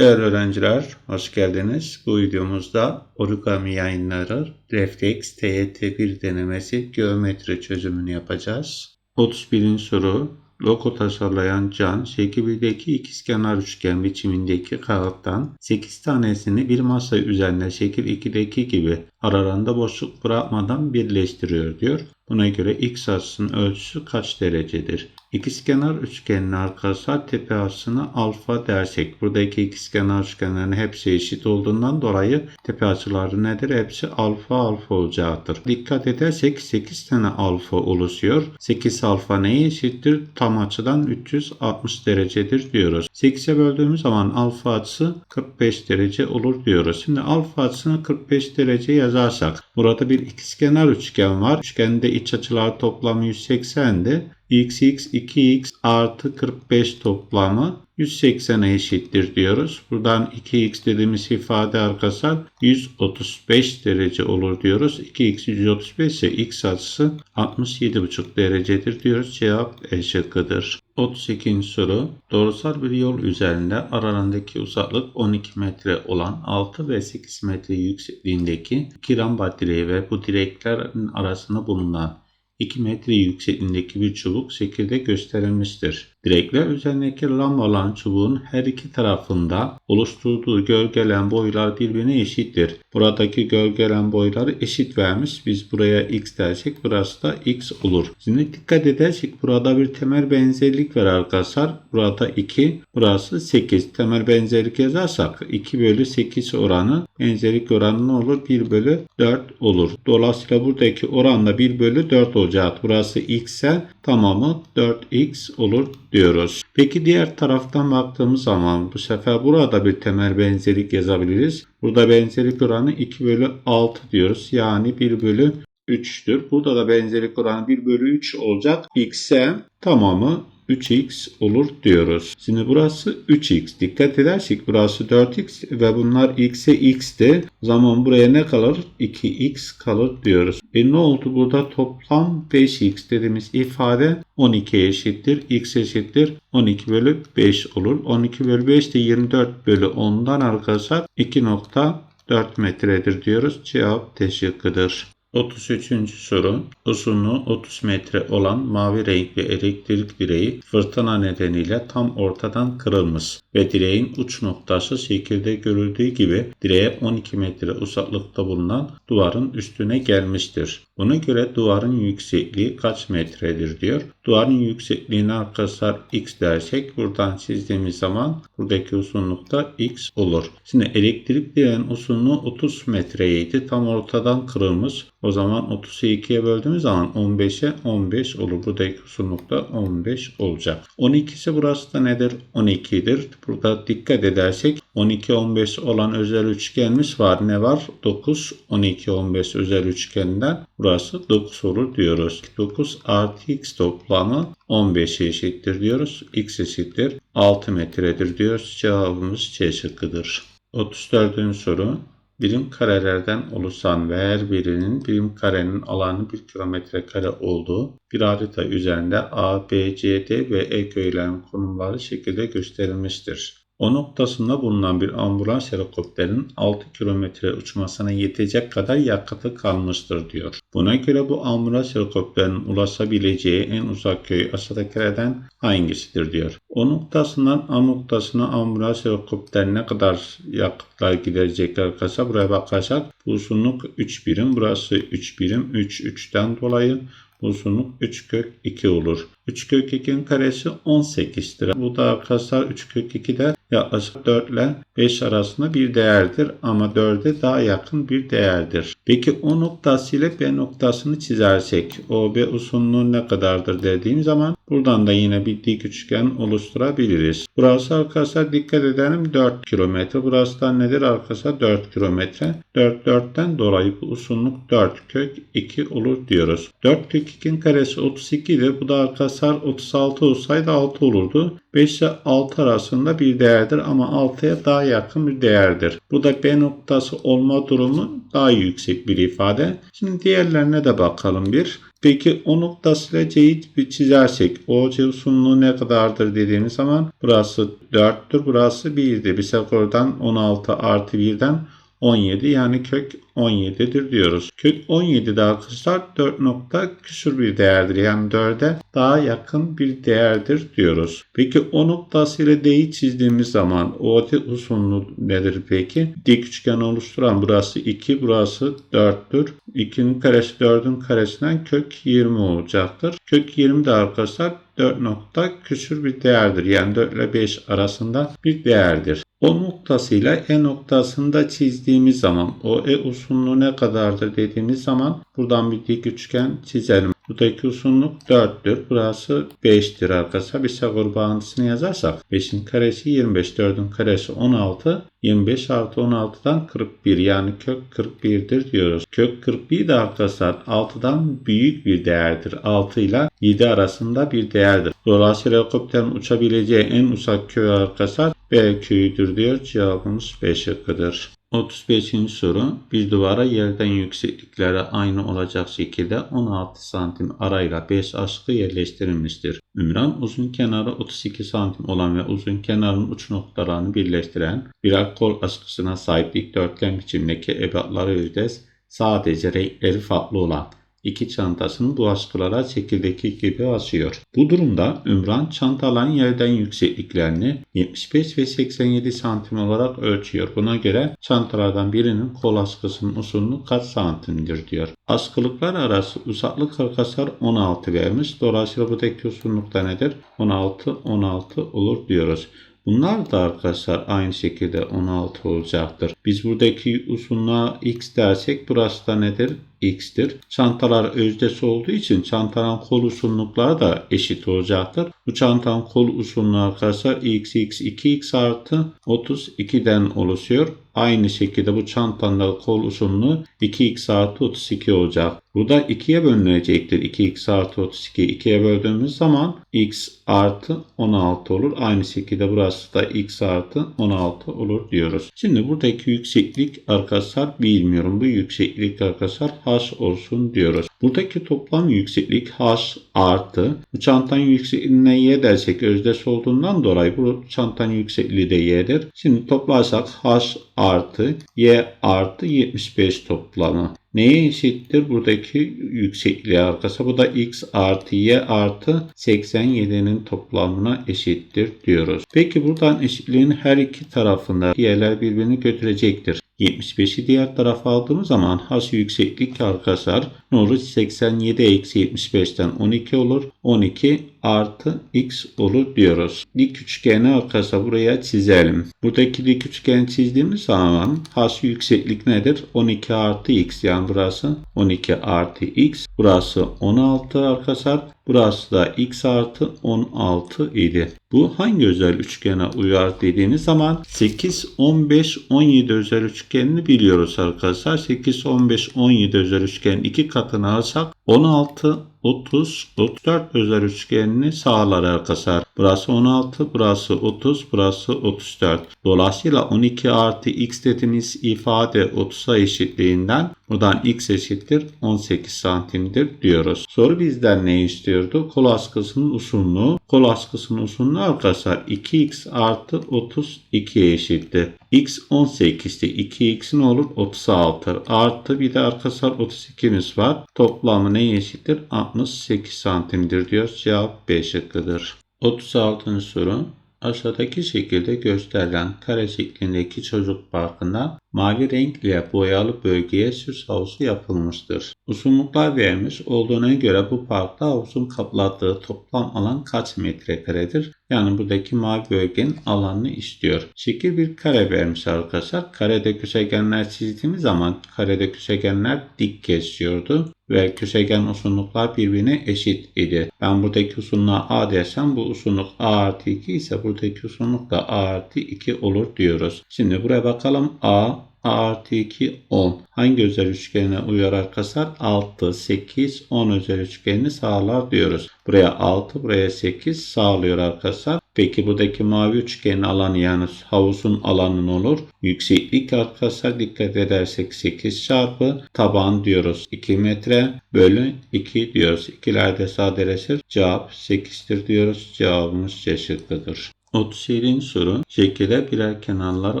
Değerli öğrenciler, hoş geldiniz. Bu videomuzda Origami yayınları Reflex TYT1 denemesi geometri çözümünü yapacağız. 31. soru Logo tasarlayan Can, şekil 1'deki ikizkenar üçgen biçimindeki kağıttan 8 tanesini bir masa üzerine şekil 2'deki gibi aralarında boşluk bırakmadan birleştiriyor diyor. Buna göre x açısının ölçüsü kaç derecedir? İkizkenar üçgenin arkası tepe açısına alfa dersek buradaki ikizkenar üçgenlerin hepsi eşit olduğundan dolayı tepe açıları nedir? Hepsi alfa alfa olacaktır. Dikkat edersek 8 tane alfa oluşuyor. 8 alfa neye eşittir? Tam açıdan 360 derecedir diyoruz. 8'e böldüğümüz zaman alfa açısı 45 derece olur diyoruz. Şimdi alfa açısını 45 derece yazarsak burada bir ikizkenar üçgen var. Üçgende iç açılar toplamı 180'di x x 2x artı 45 toplamı 180'e eşittir diyoruz. Buradan 2x dediğimiz ifade arkadaşlar 135 derece olur diyoruz. 2x 135 ise x açısı 67,5 derecedir diyoruz. Cevap E şıkkıdır. 32. soru. Doğrusal bir yol üzerinde aralarındaki uzaklık 12 metre olan 6 ve 8 metre yüksekliğindeki iki lamba direği ve bu direklerin arasında bulunan 2 metre yüksekliğindeki bir çubuk şekilde gösterilmiştir. Direkler üzerindeki lambalan çubuğun her iki tarafında oluşturduğu gölgelen boylar birbirine eşittir. Buradaki gölgelen boyları eşit vermiş. Biz buraya x dersek burası da x olur. Şimdi dikkat edersek burada bir temel benzerlik var arkadaşlar. Burada 2, burası 8. Temel benzerlik yazarsak 2 bölü 8 oranı benzerlik oranı ne olur? 1 bölü 4 olur. Dolayısıyla buradaki oran da 1 bölü 4 olacak. Burası x ise tamamı 4x olur diyoruz. Peki diğer taraftan baktığımız zaman bu sefer burada bir temel benzerlik yazabiliriz. Burada benzerlik oranı 2 bölü 6 diyoruz. Yani 1 bölü 3'tür. Burada da benzerlik oranı 1 bölü 3 olacak. x'e tamamı 3x olur diyoruz. Şimdi burası 3x. Dikkat edersek burası 4x ve bunlar x'e x'ti. O zaman buraya ne kalır? 2x kalır diyoruz. E ne oldu? Burada toplam 5x dediğimiz ifade 12 eşittir. x eşittir. 12 bölü 5 olur. 12 bölü 5 de 24 bölü 10'dan arkadaşlar 2.4 metredir diyoruz. Cevap şıkkıdır. 33. soru. Uzunluğu 30 metre olan mavi renkli elektrik direği fırtına nedeniyle tam ortadan kırılmış ve direğin uç noktası şekilde görüldüğü gibi direğe 12 metre uzaklıkta bulunan duvarın üstüne gelmiştir. Buna göre duvarın yüksekliği kaç metredir diyor. Duvarın yüksekliğini arkadaşlar x dersek buradan çizdiğimiz zaman buradaki uzunlukta x olur. Şimdi elektrik direğin uzunluğu 30 metreydi. Tam ortadan kırılmış. O zaman 30'u 2'ye böldüğümüz zaman 15'e 15 olur. Buradaki uzunlukta 15 olacak. 12 ise burası da nedir? 12'dir. Burada dikkat edersek 12 15 olan özel üçgenimiz var. Ne var? 9 12 15 özel üçgeninden burası 9 olur diyoruz. 9 artı x toplamı 15'e eşittir diyoruz. x eşittir 6 metredir diyoruz. Cevabımız C şıkkıdır. 34. soru birim karelerden oluşan ve her birinin birim karenin alanı 1 kilometre kare olduğu bir harita üzerinde A, B, C, D ve E köylerin konumları şekilde gösterilmiştir. O noktasında bulunan bir ambulans helikopterinin 6 kilometre uçmasına yetecek kadar yakıtı kalmıştır diyor. Buna göre bu ambulans helikopterinin ulaşabileceği en uzak köy aşağıdakilerden hangisidir diyor. O noktasından A noktasına ambulans helikopter ne kadar yakıtlar giderecek arkadaşlar buraya bakarsak bu uzunluk 3 birim burası 3 birim 3 3'ten dolayı uzunluk 3 kök 2 olur. 3 kök 2'nin karesi 18'tir. Bu da arkadaşlar 3 kök 2 de yaklaşık 4 ile 5 arasında bir değerdir ama 4'e daha yakın bir değerdir. Peki O noktası ile B noktasını çizersek OB uzunluğu ne kadardır dediğim zaman buradan da yine bir dik üçgen oluşturabiliriz. Burası arkadaşlar dikkat edelim 4 kilometre. Burası da nedir arkadaşlar 4 kilometre. 4 4'ten dolayı bu uzunluk 4 kök 2 olur diyoruz. 4 kök 2'nin karesi 32'dir. Bu da arkadaşlar 36 olsaydı 6 olurdu. 5 ile 6 arasında bir değerdir ama 6'ya daha yakın bir değerdir. Bu da B noktası olma durumu daha yüksek bir ifade. Şimdi diğerlerine de bakalım bir. Peki o noktasıyla C'yi çizersek OC uzunluğu ne kadardır dediğimiz zaman burası 4'tür burası 1'dir. Biz oradan 16 artı 1'den 17 yani kök 17'dir diyoruz. Kök 17'de arkadaşlar 4 nokta küsur bir değerdir. Yani 4'e daha yakın bir değerdir diyoruz. Peki o noktası ile D'yi çizdiğimiz zaman o uzunluğu nedir peki? Dik üçgen oluşturan burası 2 burası 4'tür. 2'nin karesi 4'ün karesinden kök 20 olacaktır. Kök 20 de arkadaşlar 4 nokta küsür bir değerdir. Yani 4 ile 5 arasında bir değerdir. O noktasıyla E noktasında çizdiğimiz zaman o E uzunluğu ne kadardır dediğimiz zaman buradan bir dik üçgen çizelim. Buradaki uzunluk 4'tür. Burası 5'tir arkadaşlar. Pisagor bağıntısını yazarsak 5'in karesi 25, 4'ün karesi 16. 25 artı 16'dan 41 yani kök 41'dir diyoruz. Kök 41 de arkadaşlar 6'dan büyük bir değerdir. 6 ile 7 arasında bir değerdir. Dolayısıyla helikopterin uçabileceği en uzak köy arkadaşlar B köyüdür diyor. Cevabımız B şıkkıdır. 35. soru bir duvara yerden yükseklikleri aynı olacak şekilde 16 santim arayla 5 askı yerleştirilmiştir. Ümran uzun kenarı 32 santim olan ve uzun kenarın uç noktalarını birleştiren birer kol askısına sahip dikdörtgen biçimdeki ebatları yüzdes sadece renkleri farklı olan iki çantasını bu askılara çekirdeki gibi asıyor. Bu durumda Ümran çantaların yerden yüksekliklerini 75 ve 87 santim olarak ölçüyor. Buna göre çantalardan birinin kol askısının uzunluğu kaç santimdir diyor. Askılıklar arası uzaklık arkadaşlar 16 vermiş. Dolayısıyla buradaki uzunluk da nedir? 16, 16 olur diyoruz. Bunlar da arkadaşlar aynı şekilde 16 olacaktır. Biz buradaki uzunluğa x dersek burası da nedir? x'tir. Çantalar özdesi olduğu için çantanın kol uzunlukları da eşit olacaktır. Bu çantanın kol uzunluğu arkadaşlar x x 2x artı 32'den oluşuyor. Aynı şekilde bu çantanın da kol uzunluğu 2x artı 32 olacak. Bu da 2'ye bölünecektir. 2x artı 32 2'ye böldüğümüz zaman x artı 16 olur. Aynı şekilde burası da x artı 16 olur diyoruz. Şimdi buradaki yükseklik arkadaşlar bilmiyorum. Bu yükseklik arkadaşlar h olsun diyoruz. Buradaki toplam yükseklik h artı bu çantanın yüksekliğine y dersek özdeş olduğundan dolayı bu çantanın yüksekliği de y'dir. Şimdi toplarsak h artı y artı 75 toplamı. Neye eşittir? Buradaki yüksekliğe arkası. Bu da x artı y artı 87'nin toplamına eşittir diyoruz. Peki buradan eşitliğin her iki tarafında y'ler birbirini götürecektir. 75'i diğer tarafa aldığımız zaman has yükseklik arkadaşlar ne olur? 87 eksi 75'ten 12 olur. 12 artı x olur diyoruz. Dik üçgeni arkadaşlar buraya çizelim. Buradaki dik üçgeni çizdiğimiz zaman has yükseklik nedir? 12 artı x yani burası 12 artı x. Burası 16 arkadaşlar. Burası da x artı 16 idi. Bu hangi özel üçgene uyar dediğiniz zaman 8, 15, 17 özel üçgenini biliyoruz arkadaşlar. 8, 15, 17 özel üçgenin iki katını alsak 16, 30, 34 özel üçgenini sağlar arkadaşlar. Burası 16, burası 30, burası 34. Dolayısıyla 12 artı x dediğimiz ifade 30'a eşitliğinden buradan x eşittir 18 santimdir diyoruz. Soru bizden ne istiyordu? Kol askısının uzunluğu. Kol askısının uzunluğu arkadaşlar 2x artı 32 eşittir. x 18'ti. 2x ne olur? 36. Artı bir de arkadaşlar 32'miz var. Toplamı neye eşittir? 68 santimdir diyor. Cevap B şıkkıdır. 36. soru. Aşağıdaki şekilde gösterilen kare şeklindeki çocuk parkında mavi renkle boyalı bölgeye süs havuzu yapılmıştır. Uzunluklar verilmiş olduğuna göre bu parkta havuzun kapladığı toplam alan kaç metrekaredir? Yani buradaki mavi bölgenin alanını istiyor. Şekil bir kare vermiş arkadaşlar. Karede köşegenler çizdiğimiz zaman karede köşegenler dik kesiyordu ve köşegen uzunluklar birbirine eşit idi. Ben buradaki uzunluğa A dersem bu uzunluk A artı 2 ise buradaki uzunluk da A artı 2 olur diyoruz. Şimdi buraya bakalım A A artı 2 10. Hangi özel üçgenine uyar arkadaşlar? 6, 8, 10 özel üçgenini sağlar diyoruz. Buraya 6, buraya 8 sağlıyor arkadaşlar. Peki buradaki mavi üçgenin alanı yani havuzun alanı ne olur? Yükseklik arkadaşlar dikkat edersek 8 çarpı taban diyoruz 2 metre bölü 2 diyoruz. İkilerde sadeleşir. Cevap 8'tir diyoruz. Cevabımız C şıkkıdır. 37. soru. Şekilde birer kenarları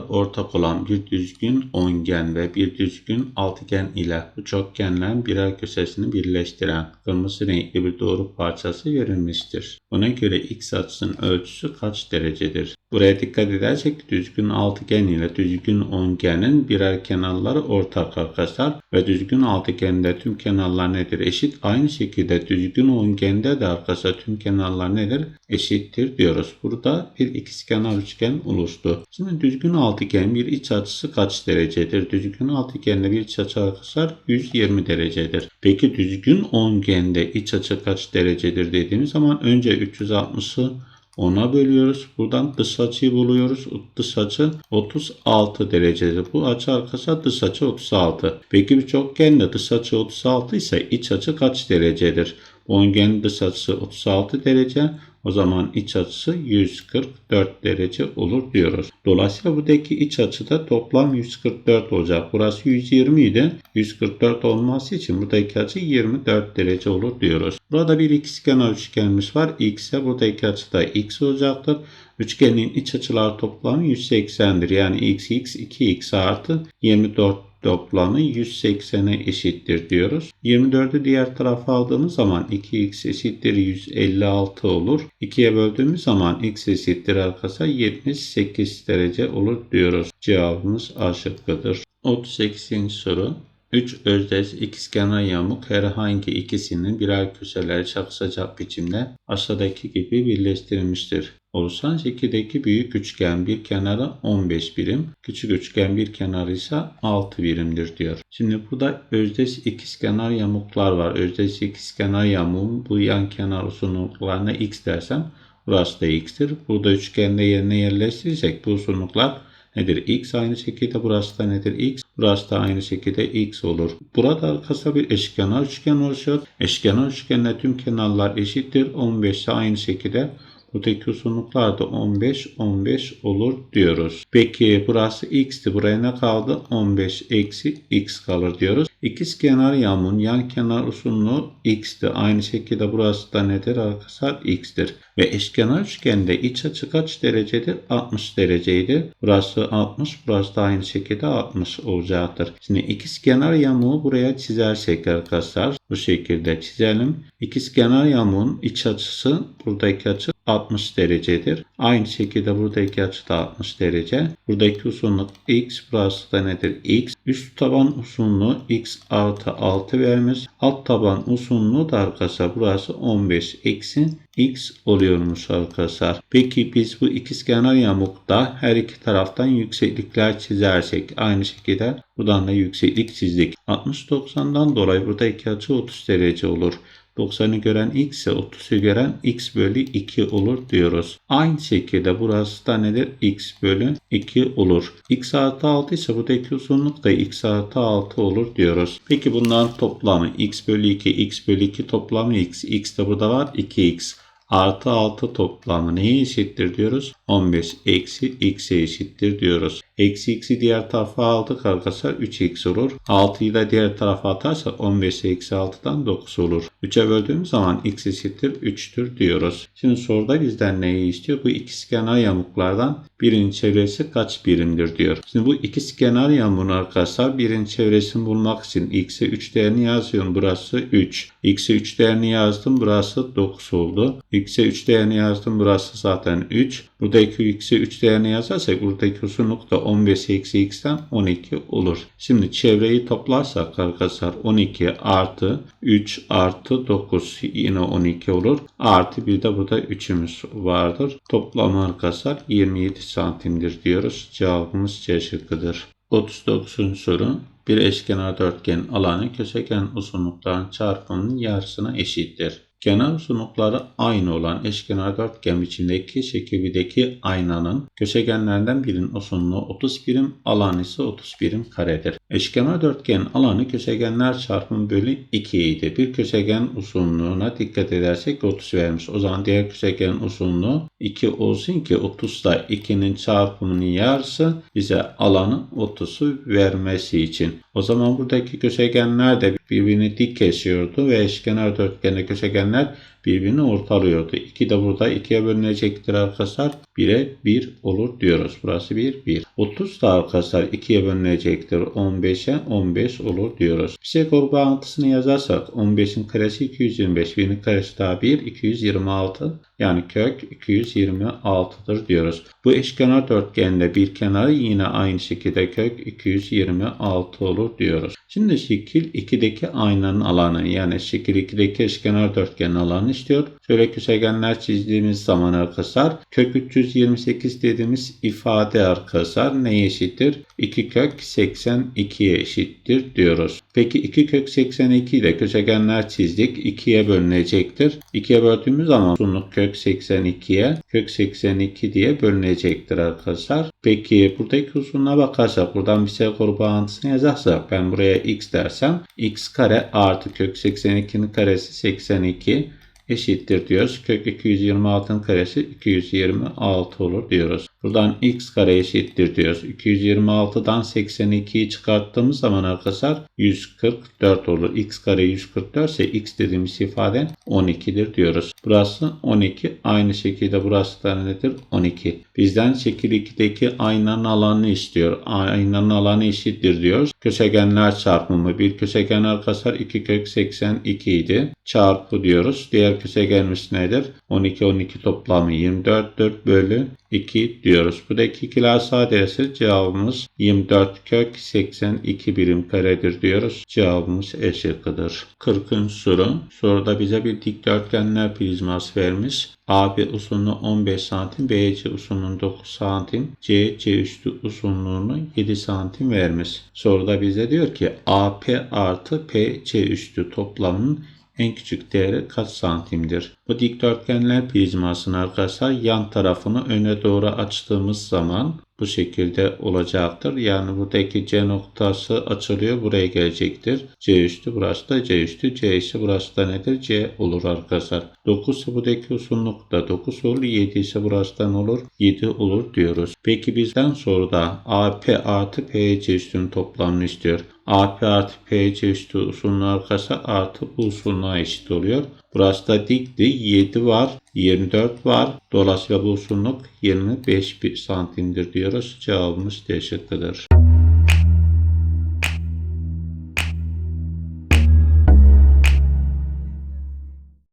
ortak olan bir düzgün ongen ve bir düzgün altıgen ile bu çokgenlerin birer köşesini birleştiren kırmızı renkli bir doğru parçası verilmiştir. Buna göre x açısının ölçüsü kaç derecedir? Buraya dikkat edersek düzgün altıgen ile düzgün ongenin birer kenarları ortak arkadaşlar ve düzgün altıgende tüm kenarlar nedir? Eşit. Aynı şekilde düzgün ongende de arkadaşlar tüm kenarlar nedir? Eşittir diyoruz. Burada bir ikizkenar üçgen oluştu. Şimdi düzgün altıgen bir iç açısı kaç derecedir? Düzgün altıgende bir iç açı arkadaşlar 120 derecedir. Peki düzgün ongende iç açı kaç derecedir dediğimiz zaman önce 360'ı 10'a bölüyoruz. Buradan dış açıyı buluyoruz. Dış açı 36 derecedir. Bu açı arkadaşlar dış açı 36. Peki bir çokgende dış açı 36 ise iç açı kaç derecedir? Ongenin dış açısı 36 derece. O zaman iç açısı 144 derece olur diyoruz. Dolayısıyla buradaki iç açıda toplam 144 olacak. Burası 120 idi. 144 olması için buradaki açı 24 derece olur diyoruz. Burada bir ikizkenar üçgenimiz var. X'e buradaki açı da X olacaktır. Üçgenin iç açılar toplamı 180'dir. Yani x x 2x artı 24 toplamı 180'e eşittir diyoruz. 24'ü diğer tarafa aldığımız zaman 2x eşittir 156 olur. 2'ye böldüğümüz zaman x eşittir arkadaşlar 78 derece olur diyoruz. Cevabımız A şıkkıdır. 38. soru 3 özdeş ikizkenar yamuk herhangi ikisinin birer köşeleri çakışacak biçimde aşağıdaki gibi birleştirilmiştir. Oluşan şekildeki büyük üçgen bir kenarı 15 birim, küçük üçgen bir kenarı ise 6 birimdir diyor. Şimdi burada özdeş ikizkenar yamuklar var. Özdeş ikizkenar yamuğun bu yan kenar uzunluklarına x dersem burası da x'tir. Burada üçgende yerine yerleştirirsek bu uzunluklar nedir? X aynı şekilde burası da nedir? X. Burası da aynı şekilde X olur. Burada arkasında bir eşkenar üçgen oluşuyor. Eşkenar üçgenle tüm kenarlar eşittir. 15 ise aynı şekilde Buradaki uzunluklar da 15, 15 olur diyoruz. Peki burası x'ti. Buraya ne kaldı? 15 eksi x kalır diyoruz. İkiz kenar yamun yan kenar uzunluğu x'ti. Aynı şekilde burası da nedir arkadaşlar? x'tir. Ve eşkenar üçgende iç açı kaç derecedir? 60 dereceydi. Burası 60, burası da aynı şekilde 60 olacaktır. Şimdi ikiz kenar yamuğu buraya çizersek arkadaşlar bu şekilde çizelim. İkiz kenar yamuğun iç açısı buradaki açı 60 derecedir. Aynı şekilde buradaki açı da 60 derece. Buradaki uzunluk x, burası da nedir? x. Üst taban uzunluğu x artı 6 vermiş. Alt taban uzunluğu da arkadaşlar burası 15 eksi x oluyormuş arkadaşlar. Peki biz bu ikizkenar yamukta her iki taraftan yükseklikler çizersek aynı şekilde buradan da yükseklik çizdik. 60-90'dan dolayı burada iki açı 30 derece olur. 90'ı gören x ise 30'u gören x bölü 2 olur diyoruz. Aynı şekilde burası da nedir? x bölü 2 olur. x artı 6 ise buradaki uzunluk da x artı 6 olur diyoruz. Peki bunların toplamı x bölü 2, x bölü 2 toplamı x. x de burada var 2x artı 6 toplamı neye eşittir diyoruz? 15 eksi x'e eşittir diyoruz. Eksi x'i diğer tarafa aldık arkadaşlar 3x olur. 6'yı da diğer tarafa atarsak 15 eksi 6'dan 9 olur. 3'e böldüğümüz zaman x eşittir 3'tür diyoruz. Şimdi soruda bizden neyi istiyor? Bu ikizkenar yamuklardan birinin çevresi kaç birimdir diyor. Şimdi bu ikizkenar yamuğun arkadaşlar birinin çevresini bulmak için x'e 3 değerini yazıyorum. Burası 3. x'e 3 değerini yazdım. Burası 9 oldu. x'e 3 değerini yazdım. Burası zaten 3. Buradaki x'e 3 değerini yazarsak buradaki uzunluk da 15 eksi x'ten 12 olur. Şimdi çevreyi toplarsak arkadaşlar 12 artı 3 artı 9 yine 12 olur. Artı bir de burada 3'ümüz vardır. Toplam arkadaşlar 27 santimdir diyoruz. Cevabımız C şıkkıdır. 39. soru bir eşkenar dörtgen alanı köşegen uzunlukların çarpımının yarısına eşittir. Kenar uzunlukları aynı olan eşkenar dörtgen biçimdeki şekildeki aynanın köşegenlerden birinin uzunluğu 30 birim, alanı ise 30 birim karedir. Eşkenar dörtgenin alanı köşegenler çarpımı bölü 2 idi. Bir köşegen uzunluğuna dikkat edersek 30 vermiş. O zaman diğer köşegen uzunluğu 2 olsun ki 30 da 2'nin çarpımının yarısı bize alanı 30'u vermesi için. O zaman buradaki köşegenler de birbirini dik kesiyordu ve eşkenar dörtgende köşegenler birbirini ortalıyordu. 2 de burada 2'ye bölünecektir arkadaşlar. 1'e 1 olur diyoruz. Burası 1, 1. 30 da arkadaşlar 2'ye bölünecektir. 15'e 15 olur diyoruz. Pisagor bağıntısını yazarsak 15'in karesi 225. 1'in karesi daha 1, 226. Yani kök 226'dır diyoruz. Bu eşkenar dörtgende bir kenarı yine aynı şekilde kök 226 olur diyoruz. Şimdi şekil 2'deki aynanın alanı yani şekil 2'deki eşkenar dörtgenin alanı istiyor. Şöyle köşegenler çizdiğimiz zaman arkadaşlar kök 328 dediğimiz ifade arkadaşlar neye eşittir? 2 kök 82'ye eşittir diyoruz. Peki 2 kök 82 ile köşegenler çizdik. 2'ye bölünecektir. 2'ye böldüğümüz zaman uzunluk kök 82'ye kök 82 diye bölünecektir arkadaşlar. Peki buradaki uzunluğa bakarsak buradan bir Pisagor bağıntısını yazarsak ben buraya x dersem x kare artı kök 82'nin karesi 82 eşittir diyoruz. Kök 226'nın karesi 226 olur diyoruz. Buradan x kare eşittir diyoruz. 226'dan 82'yi çıkarttığımız zaman arkadaşlar 144 olur. x kare 144 ise x dediğimiz ifade 12'dir diyoruz. Burası 12. Aynı şekilde burası da nedir? 12. Bizden şekil 2'deki aynanın alanını istiyor. Aynanın alanı eşittir diyoruz. Köşegenler çarpımı. Bir köşegen arkadaşlar 2 kök 82 idi. Çarpı diyoruz. Diğer köşegenimiz nedir? 12 12 toplamı 24'tür bölü 2 diyoruz. Buradaki ikiler sadesi cevabımız 24 kök 82 birim karedir diyoruz. Cevabımız E şıkkıdır. 40. soru. Soruda bize bir dikdörtgenler prizması vermiş. AB uzunluğu 15 santim, BC uzunluğu 9 santim, CC üstü uzunluğunu 7 santim vermiş. Soruda bize diyor ki AP artı PC üstü toplamının en küçük değeri kaç santimdir? Bu dikdörtgenler prizmasını arkadaşlar yan tarafını öne doğru açtığımız zaman bu şekilde olacaktır. Yani buradaki C noktası açılıyor. Buraya gelecektir. C üstü burası da C üstü. C ise burası da nedir? C olur arkadaşlar. 9 ise buradaki uzunluk da 9 olur. 7 ise burası da ne olur? 7 olur diyoruz. Peki bizden sonra da AP artı PC üstünün toplamını istiyor. AP artı PC üstü uzunluğu arkadaşlar artı bu uzunluğa eşit oluyor. Burası da dikti. 7 var. 24 var. Dolayısıyla bu uzunluk 25 santimdir diyoruz. Cevabımız D şıkkıdır.